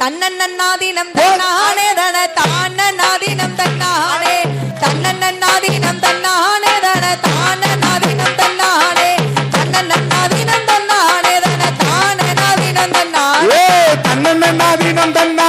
தன்னன்னாதீனம் தன்னானே தன தானநாதீனம் தன்னானே. தன்னன்னாதீனம் தன்னானே தன தானநாதீனம் தன்னானே. தன்னன்னாதீனம் தன்னானே தன தானநாதீனம் தன்னானே. தன்னன்னாதீனம் தன்னாலே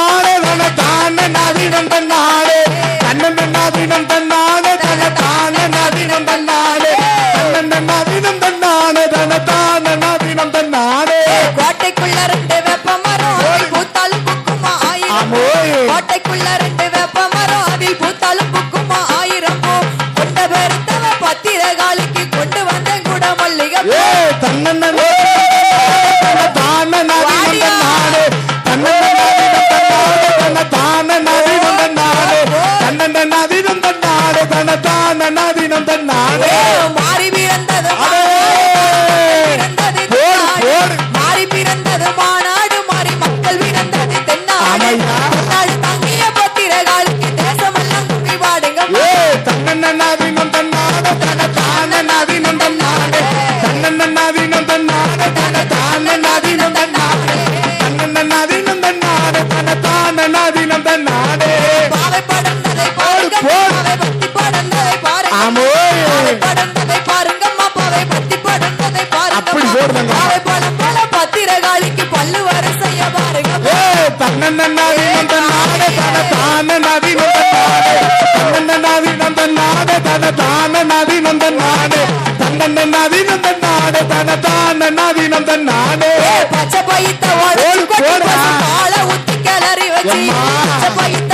தன்னாலே தன தானநாதீனம் தன்னாலே மாறி பிறந்தது போடு. போடு. மாறி பிறந்தது மாநாடு போடுதங்க. பாவை படம் போல பத்திரகாலிக்கு பல்லு வரிசைய பாருங்க ஏ தன்னன்னாதீனம் தன்னாலே தன தானநாதீனம் தன்னாலே தன்னன்னாதீனம் தன்னாலே தன தானநாதீனம் தன்னாலே தன்னன்னாதீனம் தன்னாலே தன தானநாதீனம் தன்னாலே பச்சை பைத்த உடைச்சு போடு, கொட்டி போடுடா. பசும் பாலை ஊத்தி கிளறி வச்சு. பச்சை பைத்த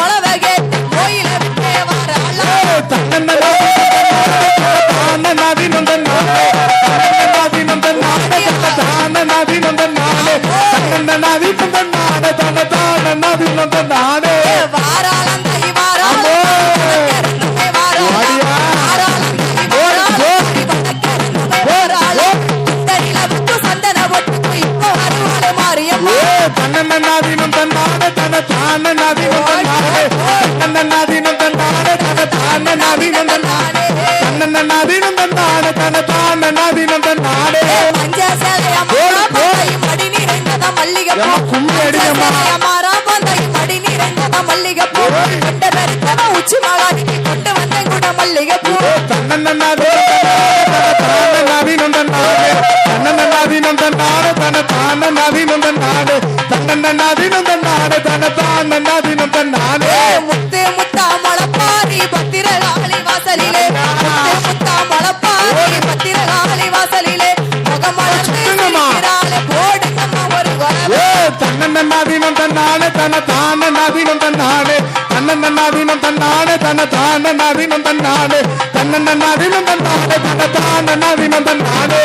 பொட்டுக்கு இப்போ வருவாளே மாரியம்மா. ஏ தன்னன்னாதீனம் தன்னாலே தன தானநாதீனம் தன்னாலே தன்னன்னாதீனம் தன்னாலே தன தானநாதீனம் தன்னாலே தன்னன்னாதீனம் தன்னாலே தன தானநாதீனம் தன்னாலே மஞ்ச சேலையா மடி நிறைந்ததா கும்மி மஞ்ச மடி நிறைந்ததா மல்லிகைப்பூ. கொண்ட பெருத்தவ உச்சி மகானிக்கு கொண்டு வந்தேன் கூட மல்லிகைப்பூ. தன்னன்னாதீனம் தன்னாலே தன்னன்னாதீனம் தன்னாலே தன தன்னாலே தன்னன்னாதீனம் தன்னாலே தன தானநாதீனம் தன்னன்னாதீனம் தன்னாலே தன தானநாதீனம் தன்னாலே தன்னன்னாதீனம் தன்னாலே தன தானநாதீனம் தன்னாலே தன்னன்னாதீனம் தன்னாலே தன தானநாதீனம் தன்னாலே